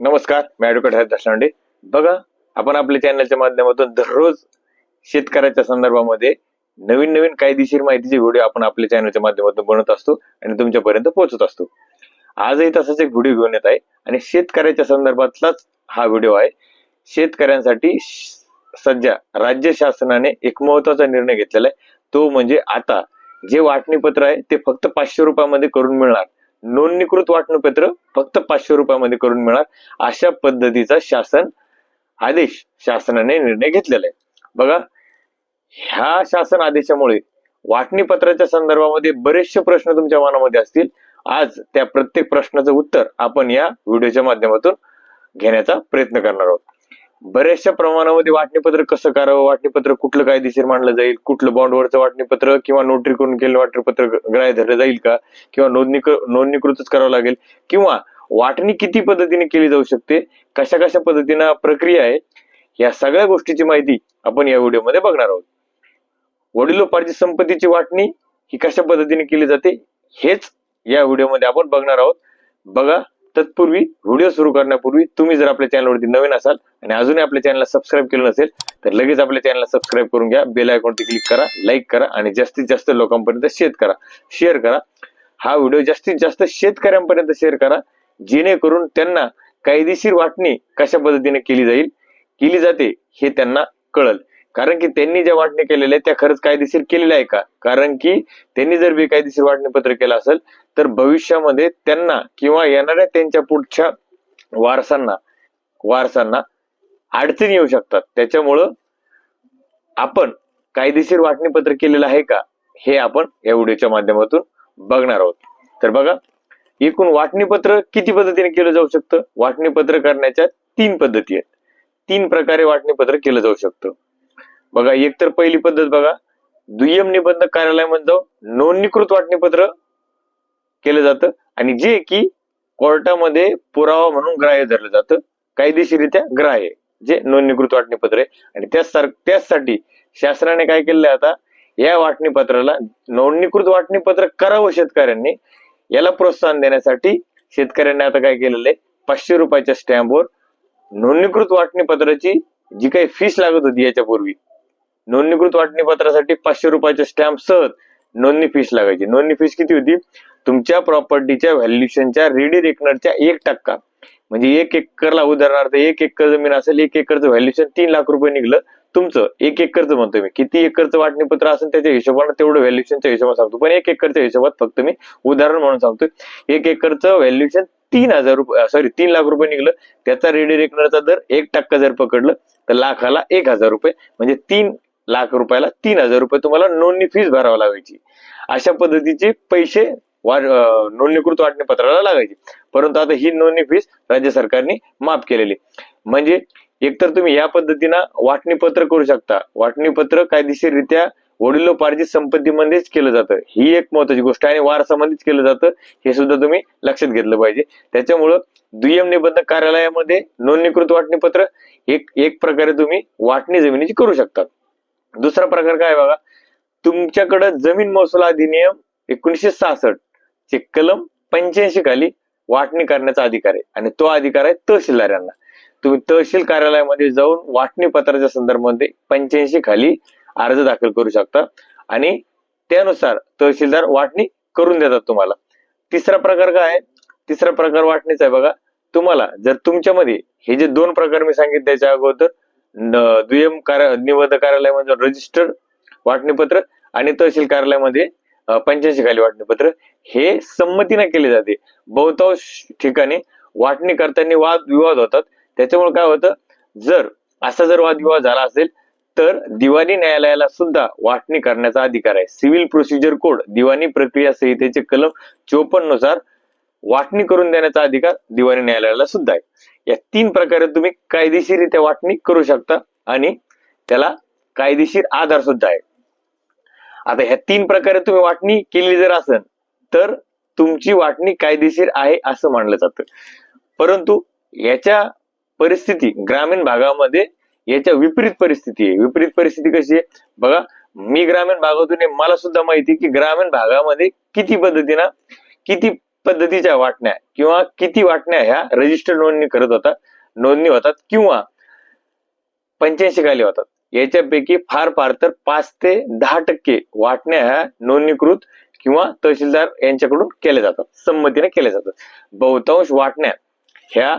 नमस्कार मी ॲडव्होकेट हरिदास दशनांडे बघा आपण आपल्या चॅनलच्या माध्यमातून दररोज शेतकऱ्याच्या संदर्भामध्ये नवीन नवीन कायदेशीर माहितीचे व्हिडिओ आपण आपल्या चॅनलच्या माध्यमातून बनवत असतो आणि तुमच्यापर्यंत पोहोचत असतो. आजही तसाच एक व्हिडिओ घेऊन येत आहे आणि शेतकऱ्याच्या संदर्भातलाच हा व्हिडिओ आहे. शेतकऱ्यांसाठी सध्या राज्य शासनाने एक महत्त्वाचा निर्णय घेतलेला आहे. तो म्हणजे आता. जे वाटणी पत्र आहे ते फक्त पाचशे रुपयामध्ये करून मिळणार. नोंदणीकृत वाटणपत्र फक्त पाचशे रुपयामध्ये करून मिळणार. अशा पद्धतीचा शासन आदेश शासनाने निर्णय घेतलेला आहे. बघा ह्या शासन आदेशामुळे वाटणी पत्राच्या संदर्भामध्ये बरेचसे प्रश्न तुमच्या मनामध्ये असतील. आज त्या प्रत्येक प्रश्नाचं उत्तर आपण या व्हिडिओच्या माध्यमातून घेण्याचा प्रयत्न करणार आहोत. बऱ्याचशा प्रमाणामध्ये वाटणीपत्र कसं करावं? वाटणीपत्र कुठलं कायदेशीर मानलं जाईल? कुठलं बॉन्डवरचं वाटणीपत्र किंवा नोटरी करून केलेलं वाटणीपत्र ग्राह्य धरलं जाईल का? किंवा नोंदणी नोंदणीकृतच करावं लागेल? किंवा वाटणी किती पद्धतीने केली जाऊ शकते? कशा कशा पद्धतीनं प्रक्रिया आहे? या सगळ्या गोष्टीची माहिती आपण या व्हिडिओमध्ये बघणार आहोत. वडिलोपार्जित संपत्तीची वाटणी ही कशा पद्धतीने केली जाते? हेच या व्हिडिओमध्ये आपण बघणार आहोत. बघा तत्पूर्वी व्हिडिओ सुरू करण्यापूर्वी तुम्ही जर आपल्या चॅनलवरती नवीन असाल आणि अजूनही आपल्या चॅनलला सबस्क्राईब केलं नसेल तर लगेच आपल्या चॅनलला सबस्क्राईब करून घ्या. बेल आयकॉनवरती क्लिक करा लाईक करा आणि जास्तीत जास्त लोकांपर्यंत शेअर करा. शेअर करा. हा व्हिडिओ जास्तीत जास्त शेतकऱ्यांपर्यंत शेअर करा. जेणेकरून त्यांना कायदेशीर वाटणी कशा पद्धतीने केली जाईल केली जाते हे त्यांना कळल. कारण की त्यांनी ज्या वाटणी केलेल्या आहेत त्या खरंच कायदेशीर केलेल्या आहे का? कारण की त्यांनी जर बेकायदेशीर वाटणी पत्र केलं असेल तर भविष्यामध्ये त्यांना किंवा येणाऱ्या त्यांच्या पुढच्या वारसांना वारसांना अडचणी येऊ शकतात. त्याच्यामुळं आपण कायदेशीर वाटणीपत्र केलेलं आहे का? हे आपण या व्हिडिओच्या माध्यमातून बघणार आहोत. तर बघा एकूण वाटणीपत्र किती पद्धतीने केलं जाऊ शकतं? वाटणीपत्र करण्याच्या तीन पद्धती आहेत. तीन प्रकारे वाटणीपत्र केलं जाऊ शकतं. बघा एक तर पहिली पद्धत बघा. दुय्यम निबंधक कार्यालयामध्ये जाऊन नोंदणीकृत वाटणीपत्र केलं जातं. आणि जे की कोर्टामध्ये पुरावा म्हणून ग्राह्य धरलं जातं. कायदेशीरित्या ग्राह्य जे नोंदणीकृत वाटणीपत्र आहे. आणि त्याचसाठी शासनाने काय केलेलं आहे आता? या वाटणीपत्राला नोंदणीकृत वाटणीपत्र करावं शेतकऱ्यांनी. याला प्रोत्साहन देण्यासाठी शेतकऱ्यांनी आता काय केलेलं आहे? पाचशे रुपयाच्या स्टॅम्पवर नोंदणीकृत वाटणीपत्राची जी काही फीस लागत होती याच्यापूर्वी नोंदणीकृत वाटणीपत्रासाठी पाचशे रुपयाच्या स्टॅम्प सहज नोंदणी फीस लागायची. नोंदणी फीस किती होती? तुमच्या प्रॉपर्टीच्या व्हॅल्युएशनच्या रेडी रेकनरच्या एक टक्का. म्हणजे एक एकरला उदाहरणार्थ एक एकर जमीन असेल एक एकरचं व्हॅल्युएशन तीन लाख रुपये निघलं तुमचं एक एकरचं म्हणतो मी. किती एकरचं वाटणीपत्र असेल त्याच्या हिशोबाने तेवढं व्हॅल्युएशनच्या हिशोबात सांगतो. पण एक एकरच्या हिशोबात फक्त मी उदाहरण म्हणून सांगतोय. एक एकरचं व्हॅल्युएशन तीन हजार रुपये सॉरी तीन लाख रुपये निघलं. त्याचा रेडी रेकनरचा दर एक टक्का जर पकडलं तर लाखाला एक हजार रुपये. म्हणजे तीन लाख रुपयाला तीन हजार रुपये तुम्हाला नोंदणी फीस भरावी लागायची. अशा पद्धतीचे पैसे नोंदणीकृत वाटणी पत्राला लागायची. परंतु आता ही नोंदणी फीस राज्य सरकारने माफ केलेली. म्हणजे एकतर तुम्ही या पद्धतीनं वाटणीपत्र करू शकता. वाटणीपत्र कायदेशीररित्या वडिलोपार्जित संपत्तीमध्येच केलं जातं. ही एक महत्वाची गोष्ट आहे आणि वारसामध्येच केलं जातं. हे सुद्धा तुम्ही लक्षात घेतलं पाहिजे. त्याच्यामुळं दुय्यम निबंधक कार्यालयामध्ये नोंदणीकृत वाटणीपत्र एक एक प्रकारे तुम्ही वाटणी जमिनीची करू शकता. दुसरा प्रकार काय आहे बघा? तुमच्याकडे जमीन महसूल अधिनियम एकोणीशे सहासष्ट चे कलम पंच्याऐंशी खाली वाटणी करण्याचा अधिकार आहे. आणि तो अधिकार आहे तहसीलदार यांना तुम्ही तहसील कार्यालयामध्ये जाऊन वाटणी पत्राच्या संदर्भामध्ये पंच्याऐंशी खाली अर्ज दाखल करू शकता. आणि त्यानुसार तहसीलदार वाटणी करून देतात तुम्हाला. तिसरा प्रकार काय आहे? तिसरा प्रकार वाटणीचा आहे बघा. तुम्हाला जर तुमच्यामध्ये हे जे दोन प्रकार मी सांगितले त्याच्या अगोदर दुय्यम कार्य निबंधक कार्यालयामध्ये म्हणजे रजिस्टर वाटणीपत्र आणि तहसील कार्यालयामध्ये म्हणजे, पंच्याऐंशी खाली वाटणीपत्र. हे संमतीने केले जाते. बहुतांश ठिकाणी वाटणी करताना वाद विवाद होतात. त्याच्यामुळे काय होतं? जर असा जर वादविवाद झाला असेल तर दिवाणी न्यायालयाला सुद्धा वाटणी करण्याचा अधिकार आहे. सिव्हिल प्रोसिजर कोड दिवाणी प्रक्रिया संहितेचे कलम चोपन्ननुसार वाटणी करून देण्याचा अधिकार दिवाणी न्यायालयाला सुद्धा आहे. या तीन प्रकारे तुम्ही कायदेशीररित्या वाटणी करू शकता आणि त्याला कायदेशीर आधार सुद्धा आहे. आता ह्या तीन प्रकारे तुम्ही वाटणी केली जर असेल तर तुमची वाटणी कायदेशीर आहे असं मानलं जातं. परंतु याच्या परिस्थिती ग्रामीण भागामध्ये याच्या विपरीत परिस्थिती आहे. विपरीत परिस्थिती कशी आहे? बघा मी ग्रामीण भागातून मला सुद्धा माहिती आहे की ग्रामीण भागामध्ये किती पद्धतीनं किती पद्धतीच्या वाटण्या किंवा किती वाटण्या ह्या रजिस्टर नोंदणी करत होता नोंदणी होतात किंवा पंच्याऐंशी खाली होतात. याच्यापैकी फार फार तर पाच ते दहा टक्के वाटण्या ह्या नोंदणीकृत किंवा तहसीलदार यांच्याकडून केल्या जातात संमतीने केल्या जातात. बहुतांश वाटण्या ह्या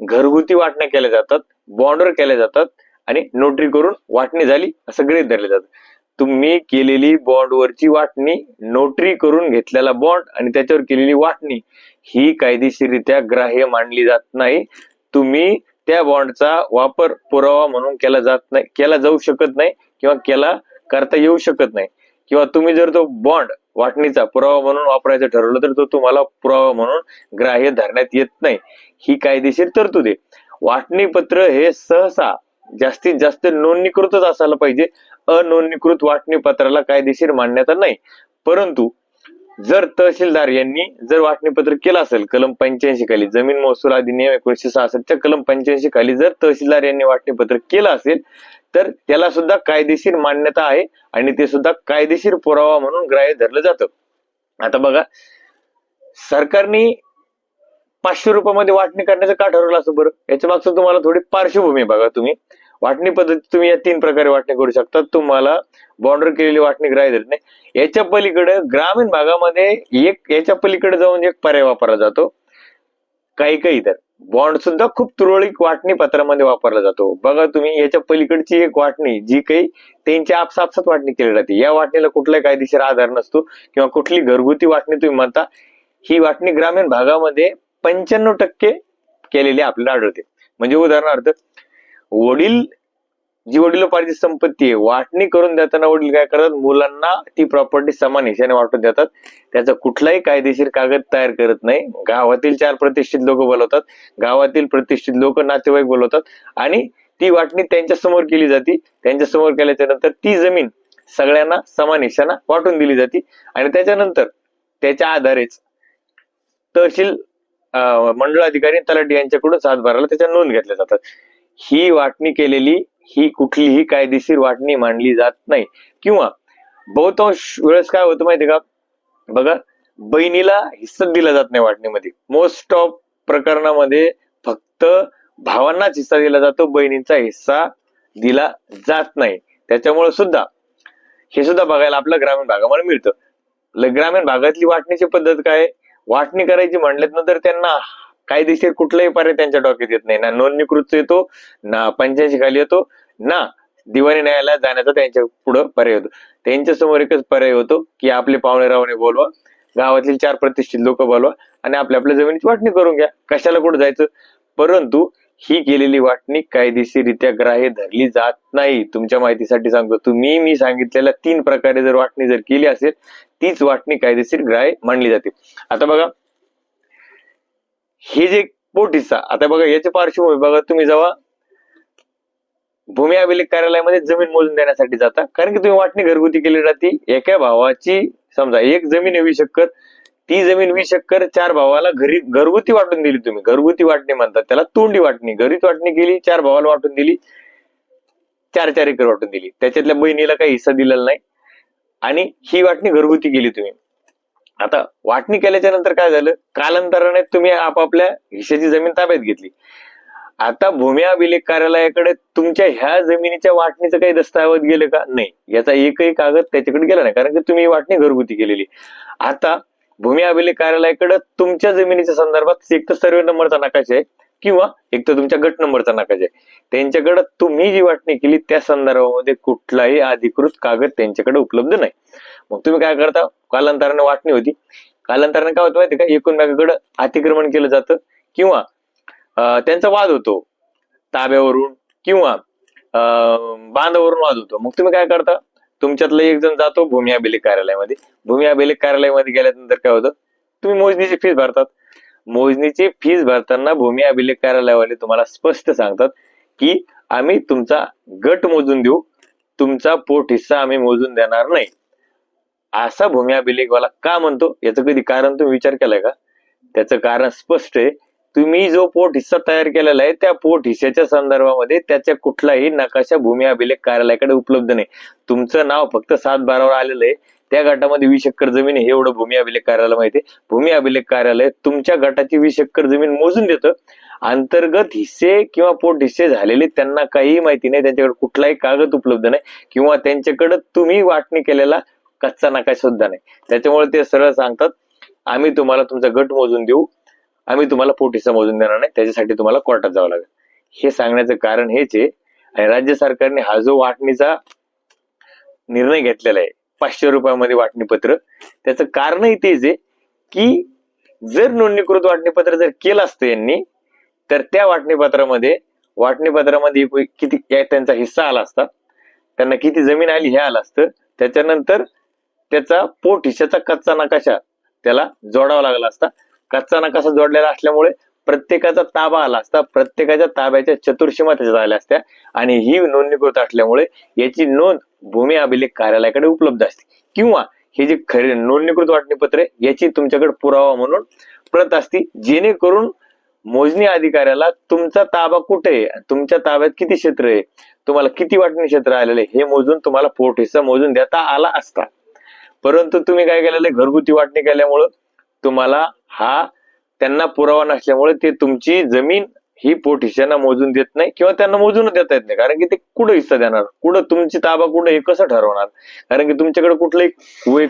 घरगुती वाटण्या केल्या जातात बॉन्डवर केल्या जातात आणि नोटरी करून वाटणी झाली असं गृहित धरले जातं तुम्ही केलेली बॉन्डवरची वाटणी नोटरी करून घेतलेला बॉन्ड आणि त्याच्यावर केलेली वाटणी ही कायदेशीररित्या ग्राह्य मानली जात नाही. तुम्ही त्या बॉन्डचा वापर पुरावा म्हणून केला जात नाही केला जाऊ शकत नाही किंवा केला करता येऊ शकत नाही. किंवा तुम्ही जर तो बॉन्ड वाटणीचा पुरावा म्हणून वापरायचं ठरवलं तर तो तुम्हाला पुरावा म्हणून ग्राह्य धरण्यात येत नाही. ही कायदेशीर तरतूद आहे. वाटणी पत्र हे सहसा जास्तीत जास्त नोंदणीकृतच असायला पाहिजे. अनोंदणीकृत वाटणी पत्राला कायदेशीर मान्यता नाही. परंतु जर तहसीलदार यांनी जर वाटणीपत्र केलं असेल कलम पंच्याऐंशी खाली जमीन महसूल अधिनियम एकोणीशे सहासष्टच्या कलम पंच्याऐंशी खाली जर तहसीलदार यांनी वाटणीपत्र केलं असेल तर त्याला सुद्धा कायदेशीर मान्यता आहे आणि ते सुद्धा कायदेशीर पुरावा म्हणून ग्राह्य धरलं जातं. आता बघा सरकारने पाचशे रुपयामध्ये वाटणी करण्याचं का ठरवलं असं बरं? याच्या मागचं तुम्हाला थोडी पार्श्वभूमी बघा तुम्ही. वाटणी पद्धती तुम्ही या तीन प्रकारे वाटणी करू शकता. तुम्हाला बॉर्डर केलेली वाटणी ग्राह्य धरत नाही. याच्या पलीकडे ग्रामीण भागामध्ये एक याच्या पलीकडे जाऊन एक पर्याय वापरला जातो. काही काही तर बॉन्ड सुद्धा खूप तुरळक वाटणी पत्रामध्ये वापरला जातो. बघा तुम्ही याच्या पलीकडची एक वाटणी जी काही त्यांची आपसापसात वाटणी केली जाते. या वाटणीला कुठलाही कायदेशीर आधार नसतो किंवा कुठली घरगुती वाटणी तुम्ही म्हणता ही वाटणी ग्रामीण भागामध्ये पंच्याण्णव टक्के केलेली आपल्याला आढळते. म्हणजे उदाहरणार्थ वडील जी वडिलोपार्जित संपत्ती आहे वाटणी करून देताना वडील काय करतात? मुलांना ती प्रॉपर्टी समान हिशाने वाटून देतात. त्याचा कुठलाही कायदेशीर कागद तयार करत नाही. गावातील चार प्रतिष्ठित लोक बोलवतात. गावातील प्रतिष्ठित लोक नातेवाईक बोलवतात. आणि ती वाटणी त्यांच्यासमोर केली जाते. त्यांच्यासमोर केल्याच्यानंतर ती जमीन सगळ्यांना समान हिशाना वाटून दिली जाते. आणि त्याच्यानंतर त्याच्या आधारेच तहसील अं, मंडळ अधिकारी आणि तलाठी यांच्याकडून सातबाराला त्याच्या नोंद घेतल्या जातात. ही वाटणी केलेली ही कुठलीही कायदेशीर वाटणी मानली जात नाही. किंवा बहुतांश वेळेस काय होतं माहितीये का? बघा बहिणीला हिस्सा दिला जात नाही वाटणीमध्ये. मोस्ट ऑफ प्रकरणामध्ये फक्त भावांनाच हिस्सा दिला जातो बहिणींचा हिस्सा दिला जात नाही. त्याच्यामुळे सुद्धा हे सुद्धा बघायला आपल्या ग्रामीण भागामध्ये मिळतं. ग्रामीण भागातली वाटणीची पद्धत काय? वाटणी करायची म्हणल्यात तर त्यांना कायदेशीर कुठलाही पर्याय त्यांच्या डोक्यात येत नाही. ना नोंदणीकृत येतो ना पंच्याऐंशी खाली येतो ना दिवाणी न्यायालयात जाण्याचा त्यांच्या पुढं पर्याय होतो. त्यांच्यासमोर एकच पर्याय होतो की आपले पाहुणे रावणे बोलवा गावातील चार प्रतिष्ठित लोक बोलवा आणि आपल्या आपल्या जमिनीची वाटणी करून घ्या. कशाला कुठं जायचं? परंतु ही केलेली वाटणी कायदेशीररित्या ग्राह्य धरली जात नाही. तुमच्या माहितीसाठी सांगतो. तुम्ही मी सांगितलेल्या तीन प्रकारे जर वाटणी जर केली असेल तीच वाटणी कायदेशीर ग्राह्य मानली जाते. आता बघा हे जे पोट हिस्सा आता बघा याच्या पार्श्वभूमी बघा तुम्ही जेव्हा भूमी अभिलेख कार्यालयामध्ये जमीन मोजून देण्यासाठी जाता कारण की तुम्ही वाटणी घरगुती केली जाते एका भावाची समजा एक जमीन वीस एकर ती जमीन वीस एकर चार भावाला घरी घरगुती वाटून दिली तुम्ही घरगुती वाटणी म्हणतात त्याला तोंडी वाटणी घरीच वाटणी केली चार भावाला वाटून दिली चार चार एकर वाटून दिली त्याच्यातल्या बहिणीला काही हिस्सा दिलेला नाही आणि ही वाटणी घरगुती केली तुम्ही. आता वाटणी केल्याच्यानंतर काय झालं? कालांतराने तुम्ही आपापल्या हिश्याची जमीन ताब्यात घेतली. आता भूमी अभिलेख कार्यालयाकडे तुमच्या ह्या जमिनीच्या वाटणीचं काही दस्तऐवज गेलं का? नाही. याचा एकही कागद त्याच्याकडे गेला नाही कारण की तुम्ही ही वाटणी घरगुती केलेली. आता भूमी अभिलेख कार्यालयाकडे तुमच्या जमिनीच्या संदर्भात एक तर सर्वे नंबरचा नकाशा आहे. किंवा एक तर तुमच्या गट नंबरचा नकाशा आहे. त्यांच्याकडे तुम्ही जी वाटणी केली त्या संदर्भामध्ये कुठलाही अधिकृत कागद त्यांच्याकडे उपलब्ध नाही. मग तुम्ही काय करता? कालांतराने वाटणी होती. कालांतराने काय होतं माहिती का? एकूण अतिक्रमण केलं जातं किंवा त्यांचा वाद होतो. ताब्यावरून किंवा अं, बांधावरून वाद होतो. मग तुम्ही काय करता? तुमच्यातला एक जण जातो भूमी अभिलेख कार्यालयामध्ये. भूमी अभिलेख कार्यालयामध्ये गेल्यानंतर काय होतं? तुम्ही मोजणीची फीस भरतात. मोजणीची फीज भरताना भूमी अभिलेख कार्यालयावाले तुम्हाला स्पष्ट सांगतात की आम्ही तुमचा गट मोजून देऊ. तुमचा पोट हिस्सा आम्ही मोजून देणार नाही. असा भूमी अभिलेखवाला का म्हणतो? याचं कधी कारण तुम्ही विचार केलाय का? त्याचं कारण स्पष्ट आहे. तुम्ही जो पोट हिस्सा तयार केलेला आहे त्या पोट हिस्साच्या संदर्भामध्ये त्याच्या कुठलाही नकाशा भूमी अभिलेख कार्यालयाकडे उपलब्ध नाही. तुमचं नाव फक्त सात बारावर आलेलं आहे. त्या गटामध्ये वीस एकर जमीन आहे. हे एवढं भूमी अभिलेख कार्यालय माहिती आहे. भूमी अभिलेख कार्यालय तुमच्या गटाची वीस एकर जमीन मोजून देतं. अंतर्गत हिस्से किंवा पोट हिस्से झालेले त्यांना काहीही माहिती नाही. त्यांच्याकडे कुठलाही कागद उपलब्ध नाही. किंवा त्यांच्याकडे तुम्ही वाटणी केलेला कच्चा नाका सुद्धा नाही. त्याच्यामुळे ते सरळ सांगतात आम्ही तुम्हाला तुमचा गट मोजून देऊ. आम्ही तुम्हाला पोट हिस्सा मोजून देणार नाही. त्याच्यासाठी तुम्हाला कोर्टात जावं लागेल. हे सांगण्याचं कारण हेच आहे. आणि राज्य सरकारने हा जो वाटणीचा निर्णय घेतलेला आहे पाचशे रुपयामध्ये वाटणीपत्र. त्याचं कारणही तेच आहे की जर नोंदणीकृत वाटणीपत्र जर केलं असतं यांनी तर त्या वाटणीपत्रामध्ये वाटणीपत्रामध्ये किती त्यांचा हिस्सा आला असता. त्यांना किती जमीन आली हे आलं असतं. त्याच्यानंतर त्याचा पोट हिश्याचा कच्चा नकाशा त्याला जोडावा लागला असता. कच्चा नकाशा जोडलेला असल्यामुळे प्रत्येकाचा ताबा आला असता प्रत्येकाच्या ताब्याच्या चतुर्षीमा त्याच्यात आल्या असत्या. आणि ही नोंदणीकृत असल्यामुळे याची नोंद भूमी अभिलेख कार्यालयाकडे उपलब्ध असते. किंवा हे जे खरे नोंदणीकृत वाटणीपत्र याची तुमच्याकडे पुरावा म्हणून प्रत असती. जेणेकरून मोजणी अधिकाऱ्याला तुमचा ताबा कुठे आहे? तुमच्या ताब्यात किती क्षेत्र आहे? तुम्हाला किती वाटणी क्षेत्र आलेले हे मोजून तुम्हाला पोट हिस्सा मोजून देता आला असता. परंतु तुम्ही काय केलेलं घरगुती वाटणी केल्यामुळं तुम्हाला हा त्यांना पुरावा नसल्यामुळे ते तुमची जमीन ही पोट हिस्सांना मोजून देत नाही किंवा त्यांना मोजून देता येत नाही. कारण की ते कुठं हिस्सा देणार? कुठं तुमची ताबा कुठं हे कसं ठरवणार? कारण की तुमच्याकडे कुठलाही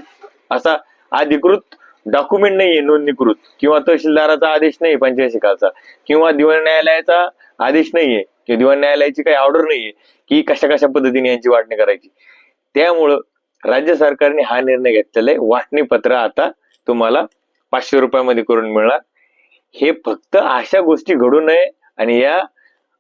असा अधिकृत डॉक्युमेंट नाहीये नोंदणीकृत. किंवा तहसीलदाराचा आदेश नाही पंचायत कालचा. किंवा दिवाण न्यायालयाचा आदेश नाहीये. किंवा दिवाण न्यायालयाची काही ऑर्डर नाहीये की कशा कशा पद्धतीने यांची वाटणी करायची. त्यामुळं राज्य सरकारने हा निर्णय घेतलेला आहे. वाटणी पत्र आता तुम्हाला पाचशे रुपयामध्ये करून मिळणार. हे फक्त अशा गोष्टी घडू नये आणि या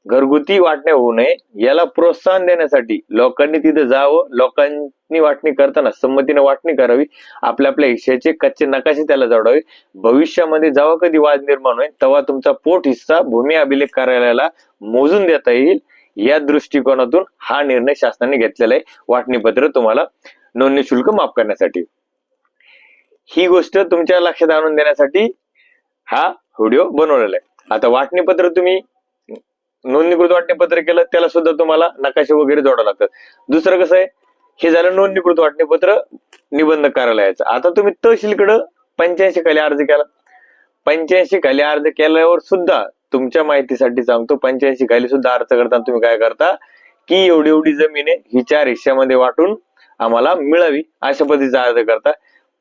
घरगुती वाटण्या होऊ नये. याला प्रोत्साहन देण्यासाठी लोकांनी तिथे जावं. लोकांनी वाटणी करताना संमतीने वाटणी करावी. आपल्या आपल्या हिश्श्याचे कच्चे नकाशे त्याला जोडावे भविष्यामध्ये जेव्हा कधी वाद निर्माण होईल तेव्हा तुमचा पोट हिस्सा भूमी अभिलेख कार्यालयाला मोजून देता येईल. या दृष्टिकोनातून हा निर्णय शासनाने घेतलेला आहे. वाटणीपत्र तुम्हाला नोंदणी शुल्क माफ करण्यासाठी. ही गोष्ट तुमच्या लक्षात आणून देण्यासाठी हा व्हिडिओ बनवलेला आहे. आता वाटणीपत्र तुम्ही नोंदणीकृत वाटणीपत्र केलं त्याला सुद्धा तुम्हाला नकाशे वगैरे जोडावं लागतात दुसरं कसं आहे हे झालं नोंदणीकृत वाटणीपत्र निबंध कार्यालयाचं. आता तुम्ही तहसीलकडं पंच्याऐंशी खाली अर्ज केला. पंच्याऐंशी खाली अर्ज केल्यावर सुद्धा तुमच्या माहितीसाठी सांगतो पंच्याऐंशी खाली सुद्धा अर्ज करताना तुम्ही काय करता की एवढी एवढी जमीन आहे ही चार हिश्यामध्ये वाटून आम्हाला मिळावी अशा पद्धतीचा अर्ज करता.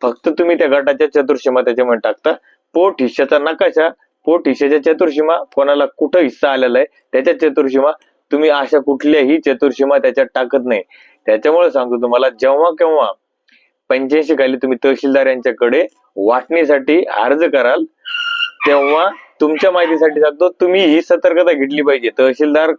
फक्त तुम्ही त्या गटाच्या चतुर्सीमा त्याच्यामध्ये टाकता. पोट हिश्श्याचा नकाशा पोट हिश्श्याच्या चतुर्सीमा कोणाला कुठं हिस्सा आलेला आहे त्याच्या चतुर्सीमा तुम्ही अशा कुठल्याही चतुर्सीमा त्याच्यात टाकत नाही. त्याच्यामुळे सांगतो तुम्हाला जेव्हा केव्हा पंच्याऐंशी खाली तुम्ही तहसीलदार यांच्याकडे वाटणीसाठी अर्ज कराल तेव्हा तुमच्या माहितीसाठी सांगतो तुम्ही ही सतर्कता घेतली पाहिजे. तहसीलदार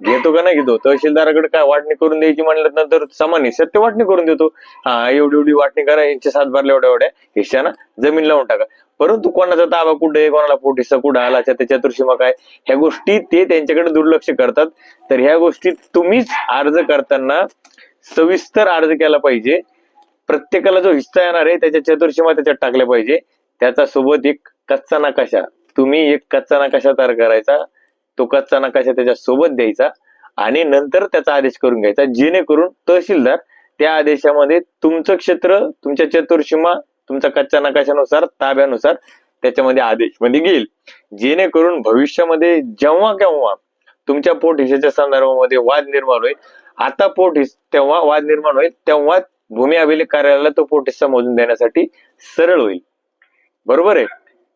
घेतो का नाही घेतो? तहसीलदाराकडे काय वाटणी करून द्यायची म्हणलं नंतर समान हिस्सात ते वाटणी करून देतो. हा एवढी एवढी वाटणी करा यांच्या सात बारल्या एवढ्या एवढ्या हिस्साना जमीन लावून टाका. परंतु कोणाचा ताबा कुठे आहे कोणाला पोट कुठं कुठे आला त्या चतुर्सीमा काय? ह्या गोष्टी ते त्यांच्याकडे दुर्लक्ष करतात. तर ह्या गोष्टी तुम्हीच अर्ज करताना सविस्तर अर्ज केला पाहिजे. प्रत्येकाला जो हिस्सा येणार आहे त्याच्या चतुर्शीमा त्याच्यात टाकल्या पाहिजे. त्याचा सोबत एक कच्चा नकाशा. तुम्ही एक कच्चा नकाशा तयार करायचा. तो कच्चा नकाशा त्याच्या सोबत द्यायचा. आणि नंतर त्याचा आदेश करून घ्यायचा. जेणेकरून तहसीलदार त्या आदेशामध्ये तुमचं क्षेत्र तुमच्या चतुर्षीमा तुमचा कच्च्या नकाशानुसार ताब्यानुसार त्याच्यामध्ये आदेशमध्ये घेईल. जेणेकरून भविष्यामध्ये जेव्हा केव्हा तुमच्या पोट हिस्सेच्या संदर्भामध्ये वाद निर्माण होईल आता पोट हिस तेव्हा वाद निर्माण होईल तेव्हा भूमी अभिलेख कार्यालयाला तो पोट हिस्सा मोजून देण्यासाठी सरळ होईल. बरोबर आहे?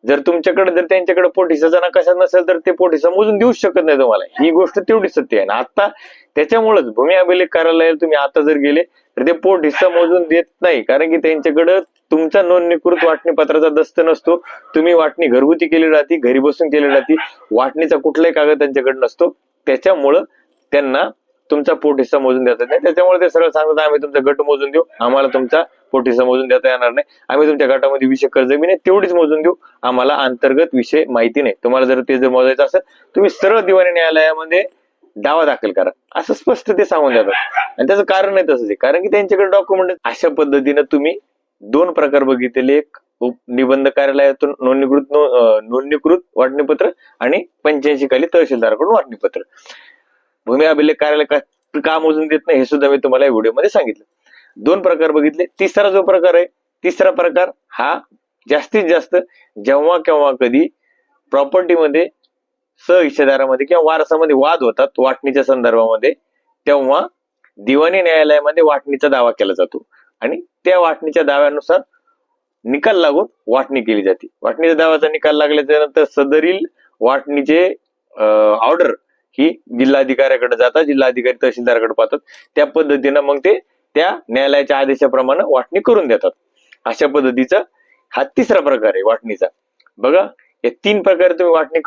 जर तुमच्याकडे जर त्यांच्याकडे पोट हिस्साचा नकाशा नसेल तर ते पोट हिस्सा मोजून देऊच शकत नाही तुम्हाला. ही गोष्ट तेवढी सत्य आहे. ना आता त्याच्यामुळेच भूमी अभिलेख कार्यालयाला तुम्ही आता जर गेले तर ते पोट हिस्सा मोजून देत नाही कारण की त्यांच्याकडे तुमचा नोंदणीकृत वाटणी पत्राचा दस्त नसतो. तुम्ही वाटणी घरगुती केली राहती घरी बसून केली राहती. वाटणीचा कुठलाही कागद त्यांच्याकडे नसतो. त्याच्यामुळं त्यांना तुमचा पोट हिस्सा मोजून देता येत नाही. त्याच्यामुळे ते सरळ सांगतात आम्ही तुमचा गट मोजून देऊ. आम्हाला तुमचा पोट हिस्सा मोजून देता येणार नाही. आम्ही तुमच्या गटामध्ये विषय कर्ज जमीन आहे तेवढीच मोजून देऊ. आम्हाला अंतर्गत विषय माहिती नाही. तुम्हाला जर ते जर मोजायचं असेल तुम्ही सरळ दिवाणी न्यायालयामध्ये दावा दाखल करा. असं स्पष्ट ते सांगून जातात. आणि त्याचं कारण आहे तसंच आहे. कारण की त्यांच्याकडे डॉक्युमेंट अशा पद्धतीनं तुम्ही दोन प्रकार बघितलेले एक उप- निबंध कार्यालयातून नोंदणीकृत नोंदणीकृत वाटणीपत्र आणि पंच्याऐंशी खाली तहसीलदाराकडून वाटणीपत्र. भूमी अभिलेख कार्यालय का का मोजून देत नाही हे सुद्धा मी तुम्हाला या व्हिडिओमध्ये सांगितलं. दोन प्रकार बघितले. तिसरा जो प्रकार आहे तिसरा प्रकार हा जास्तीत जास्त जेव्हा केव्हा कधी प्रॉपर्टीमध्ये सहहिस्सेदारामध्ये किंवा वारसामध्ये वाद होतात वाटणीच्या संदर्भामध्ये तेव्हा दिवाणी न्यायालयामध्ये वाटणीचा दावा केला जातो. आणि त्या वाटणीच्या दाव्यानुसार निकाल लागून वाटणी केली जाते. वाटणीच्या दाव्याचा निकाल लागल्याच्या नंतर सदरील वाटणीचे ऑर्डर ही जिल्हाधिकाऱ्याकडे जातात जिल्हाधिकारी तहसीलदाराकडे पाहतात. त्या पद्धतीनं मग ते त्या न्यायालयाच्या आदेशाप्रमाणे वाटणी करून देतात. अशा पद्धतीचा हा तिसरा प्रकार आहे वाटणीचा. बघा या तीन प्रकारे तुम्ही वाटणी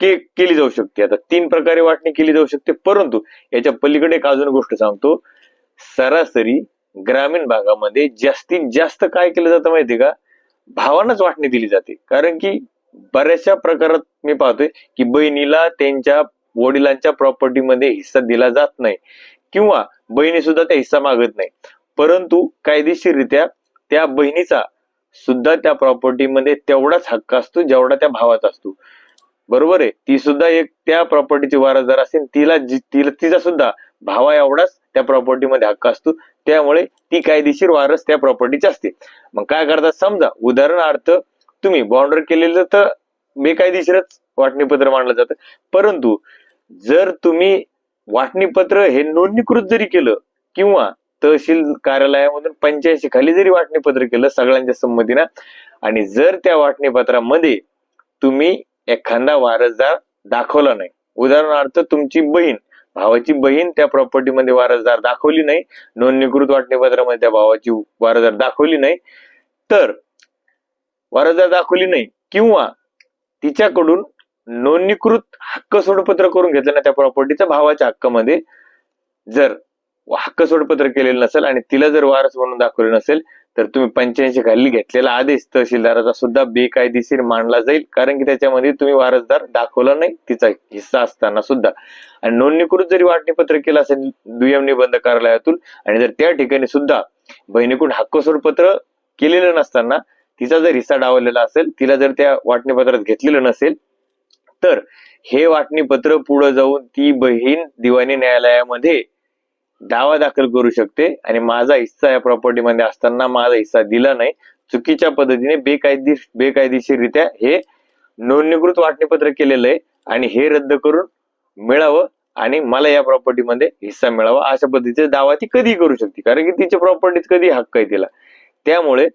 के- केली जाऊ शकते. आता तीन प्रकारे वाटणी केली जाऊ शकते. परंतु याच्या पलीकडे एक अजून गोष्ट सांगतो. सरासरी ग्रामीण भागामध्ये जास्तीत जास्त काय केलं जातं माहितीये का? भावानच वाटणी दिली जाते. कारण की बऱ्याचशा प्रकारात मी पाहतोय की बहिणीला त्यांच्या वडिलांच्या प्रॉपर्टीमध्ये हिस्सा दिला जात नाही. किंवा बहिणी सुद्धा त्या हिस्सा मागत नाही. परंतु कायदेशीररित्या त्या बहिणीचा सुद्धा त्या प्रॉपर्टीमध्ये तेवढाच हक्क असतो जेवढा त्या भावाचा असतो. बरोबर आहे. ती सुद्धा एक त्या प्रॉपर्टीची वारसदार असेल तिला तिला तिचा सुद्धा भावा एवढाच त्या प्रॉपर्टीमध्ये हक्क असतो. त्यामुळे ती कायदेशीर वारस त्या प्रॉपर्टीची असते. मग काय करतात? समजा उदाहरणार्थ तुम्ही बॉन्डर केलेलं तर बेकायदेशीरच वाटणीपत्र मानलं जातं. परंतु जर तुम्ही वाटणीपत्र हे नोंदणीकृत जरी केलं किंवा तहसील कार्यालयामधून पंच्याऐंशी खाली जरी वाटणीपत्र केलं सगळ्यांच्या संमतीनं आणि जर त्या वाटणीपत्रामध्ये तुम्ही एखादा वारसदार दाखवला नाही. उदाहरणार्थ तुमची बहीण भावाची बहीण त्या प्रॉपर्टीमध्ये वारसदार दाखवली नाही. नोंदणीकृत वाटणीपत्रामध्ये त्या भावाची वारसदार दाखवली नाही. तर वारसदार दाखवली नाही किंवा तिच्याकडून नोंदणीकृत हक्क सोडपत्र करून घेतलं ना त्या प्रॉपर्टीच्या भावाच्या हक्कामध्ये जर हक्क सोडपत्र केलेलं नसेल आणि तिला जर वारस म्हणून दाखवलं नसेल तर तुम्ही पंच्याऐंशी खाली घेतलेला आदेश तहसीलदाराचा सुद्धा बेकायदेशीर मानला जाईल. कारण की त्याच्यामध्ये तुम्ही वारसदार दाखवला नाही तिचा हिस्सा असताना सुद्धा. आणि नोंदणीकृत जरी वाटणीपत्र केलं असेल दुय्यम निबंध कार्यालयातून आणि जर त्या ठिकाणी सुद्धा बहिणीकडून हक्क पत्र केलेलं नसताना तिचा जर हिस्सा डावलेला असेल तिला जर त्या वाटणीपत्रात घेतलेलं नसेल तर हे वाटणीपत्र पुढे जाऊन ती बहीण दिवाणी न्यायालयामध्ये दावा दाखल करू शकते आणि माझा हिस्सा या प्रॉपर्टीमध्ये असताना माझा हिस्सा दिला नाही चुकीच्या पद्धतीने बेकायदे बेकायदेशीररित्या हे नोंदणीकृत वाटणीपत्र केलेलं आहे आणि हे रद्द करून मिळावं आणि मला या प्रॉपर्टीमध्ये हिस्सा मिळावा अशा पद्धतीचा दावा ती कधी करू शकते. कारण की तिच्या प्रॉपर्टीत कधी हक्क आहे तिला. त्यामुळे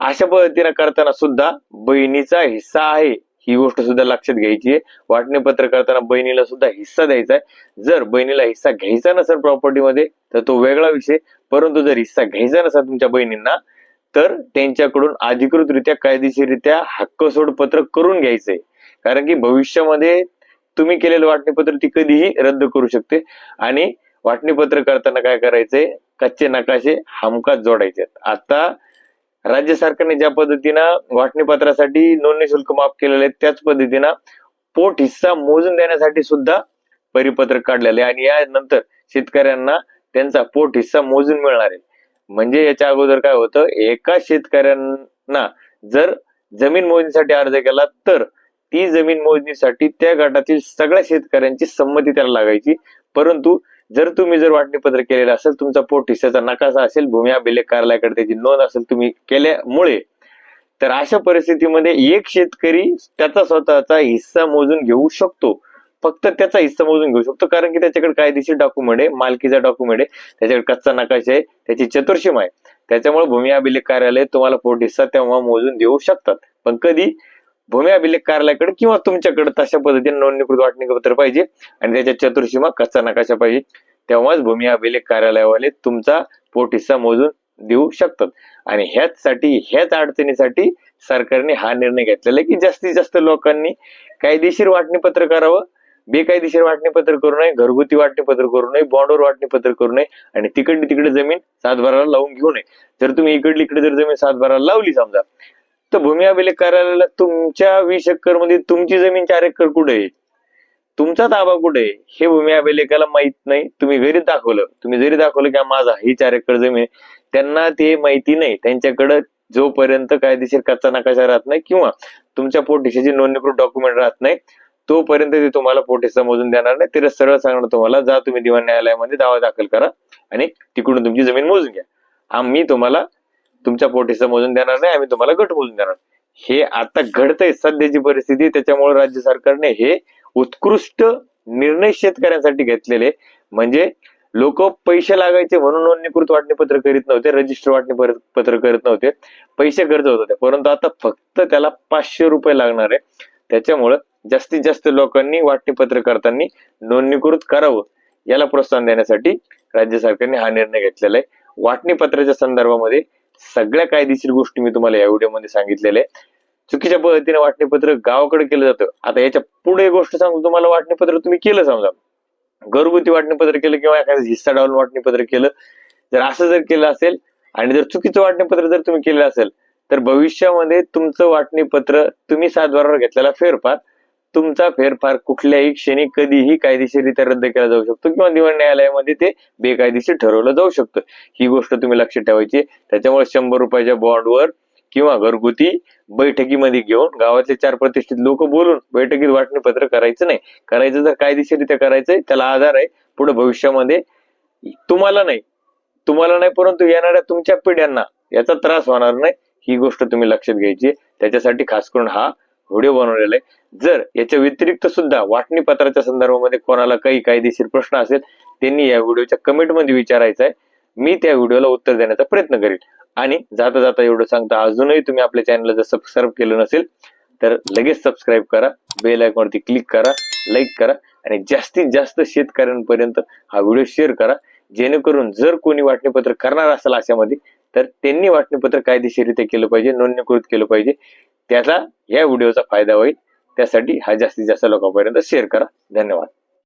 अशा पद्धतीने करताना सुद्धा बहिणीचा हिस्सा आहे. ही गोष्ट सुद्धा लक्षात घ्यायची आहे. वाटणीपत्र करताना बहिणीला सुद्धा हिस्सा द्यायचा आहे. जर बहिणीला हिस्सा घ्यायचा नसेल प्रॉपर्टीमध्ये तर तो वेगळा विषय. परंतु जर हिस्सा घ्यायचा नसेल तुमच्या बहिणींना तर त्यांच्याकडून अधिकृतरित्या कायदेशीररित्या हक्क सोडपत्र करून घ्यायचंय. कारण की भविष्यामध्ये तुम्ही केलेलं वाटणीपत्र ती कधीही रद्द करू शकते. आणि वाटणीपत्र करताना काय करायचंय? कच्चे नकाशे हमखास जोडायचे आता राज्य सरकारने ज्या पद्धतीनं वाटणीपत्रासाठी नोंदणी शुल्क माफ केलेले आहे त्याच पद्धतीनं पोट हिस्सा मोजून देण्यासाठी सुद्धा परिपत्रक काढलेले आहे. आणि यानंतर शेतकऱ्यांना त्यांचा पोट हिस्सा मोजून मिळणार आहे. म्हणजे याच्या अगोदर काय होतं एका शेतकऱ्यांना जर जमीन मोजणीसाठी अर्ज केला तर ती जमीन मोजणीसाठी त्या गटातील सगळ्या शेतकऱ्यांची संमती त्याला लागायची. परंतु जर तुम्ही जर वाटणीपत्र केलेलं असेल तुमचा पोट हिस्साचा नकाशा असेल भूमी अभिलेख कार्यालयाकडे त्याची नोंद असेल तुम्ही केल्यामुळे तर अशा परिस्थितीमध्ये एक शेतकरी त्याचा स्वतःचा हिस्सा मोजून घेऊ शकतो. फक्त त्याचा हिस्सा मोजून घेऊ शकतो कारण की त्याच्याकडे कायदेशीर डॉक्युमेंट आहे मालकीचा डॉक्युमेंट आहे त्याच्याकडे कच्चा नकाशा आहे त्याची चतुर्शीम आहे. त्याच्यामुळे भूमी अभिलेख कार्यालय तुम्हाला पोट हिस्सा तेव्हा मोजून देऊ शकतात. पण कधी? भूमी अभिलेख कार्यालयाकडे किंवा तुमच्याकडे तशा पद्धतीने नोंदणीकृत वाटणीपत्र पाहिजे आणि त्याच्या चतुर्शीमा कच्चा नकाशा पाहिजे तेव्हाच भूमी अभिलेख कार्यालयावाले तुमचा पोट हिस्सा मोजून देऊ शकतात. आणि ह्याचसाठी ह्याच अडचणीसाठी सरकारने हा निर्णय घेतलेला आहे की जास्तीत जास्त लोकांनी कायदेशीर वाटणीपत्र करावं बेकायदेशीर वाटणीपत्र करू नये घरगुती वाटणीपत्र करू नये बॉन्डवर वाटणीपत्र करू नये आणि तिकडली तिकडे जमीन सातबाराला लावून घेऊ नये. जर तुम्ही इकडली इकडे जर जमीन सातबाराला लावली समजा तर भूमी अभिलेख कार्यालयाला तुमच्या वीस एकरमध्ये तुमची जमीन चार एकर कुठे आहे? तुमचा ताबा कुठे आहे? हे भूमी अभिलेखाला माहीत नाही. तुम्ही घरी दाखवलं. तुम्ही जरी दाखवलं की माझा ही चार एकर जमीन आहे, त्यांना ते माहिती नाही. त्यांच्याकडे जोपर्यंत कायदेशीर कच्चा नकाशा राहत नाही किंवा तुमच्या पोट नोंदणीकृत डॉक्युमेंट राहत नाही तोपर्यंत ते तुम्हाला पोटे समजून देणार नाही. ते सरळ सांगणार तुम्हाला जा तुम्ही दिवाण न्यायालयामध्ये दावा दाखल करा आणि तिकडून तुमची जमीन मोजून घ्या. आम्ही तुम्हाला तुमच्या पोटीचं समजून देणार नाही आम्ही तुम्हाला गट मोजून देणार. हे आता घडतंय सध्याची परिस्थिती त्याच्यामुळे राज्य सरकारने हे उत्कृष्ट निर्णय शेतकऱ्यांसाठी घेतलेले. म्हणजे लोक पैसे लागायचे म्हणून नोंदणीकृत वाटणीपत्र करीत नव्हते रजिस्टर वाटणी पत्र करीत नव्हते पैसे खर्च होत होते. परंतु आता फक्त त्याला पाचशे रुपये लागणार आहे. त्याच्यामुळं जास्तीत जास्त लोकांनी वाटणीपत्र करताना नोंदणीकृत करावं याला प्रोत्साहन देण्यासाठी राज्य सरकारने हा निर्णय घेतलेला आहे. वाटणी पत्राच्या संदर्भामध्ये सगळ्या कायदेशीर गोष्टी मी तुम्हाला या व्हिडिओमध्ये सांगितलेल्या आहे चुकीच्या पद्धतीने वाटणीपत्र गावाकडे केलं जातं. आता याच्यापुढे गोष्ट सांगतो तुम्हाला वाटणीपत्र तुम्ही केलं समजा. घरगुती वाटणीपत्र केलं किंवा एखादा हिस्सा डावून वाटणीपत्र केलं. जर असं जर केलं असेल आणि जर चुकीचं वाटणीपत्र जर तुम्ही केलं असेल तर भविष्यामध्ये तुमचं वाटणीपत्र तुम्ही सातबारावर घेतलेला फेरफार. तुमचा फेरफार कुठल्याही क्षणी कधीही कायदेशीररित्या रद्द केला जाऊ शकतो किंवा निवड न्यायालयामध्ये ते बेकायदेशीर ठरवलं जाऊ शकतं. ही गोष्ट तुम्ही लक्षात ठेवायची त्याच्यामुळे शंभर रुपयाच्या बॉन्डवर किंवा घरगुती बैठकीमध्ये घेऊन गावातले चार प्रतिष्ठित लोक बोलून बैठकीत वाटणीपत्र करायचं नाही. करायचं जर कायदेशीररित्या करायचंय त्याला आधार आहे. पुढे भविष्यामध्ये तुम्हाला नाही. तुम्हाला नाही परंतु येणाऱ्या तुमच्या पिढ्यांना याचा त्रास होणार नाही. ही गोष्ट तुम्ही लक्षात घ्यायची त्याच्यासाठी खास करून हा व्हिडिओ बनवलेला आहे. जर याच्या व्यतिरिक्त सुद्धा वाटणी पत्राच्या संदर्भामध्ये कोणाला काही कायदेशीर प्रश्न असेल त्यांनी या व्हिडिओच्या कमेंटमध्ये विचारायचा आहे. मी त्या व्हिडिओला उत्तर देण्याचा प्रयत्न करेल आणि जाता जाता एवढं सांगता अजूनही तुम्ही आपल्या चॅनलला जर सबस्क्राईब केलं नसेल तर लगेच सबस्क्राईब करा बेल आयकॉनवरती क्लिक करा लाईक करा आणि जास्तीत जास्त शेतकऱ्यांपर्यंत हा व्हिडिओ शेअर करा. जेणेकरून जर कोणी वाटणीपत्र करणार असेल अशामध्ये तर त्यांनी वाटणीपत्र कायदेशीररित्या केलं पाहिजे नोंदणीकृत केलं पाहिजे. त्याचा या व्हिडिओचा फायदा होईल. त्यासाठी हा जास्तीत जास्त लोकांपर्यंत शेअर करा. धन्यवाद.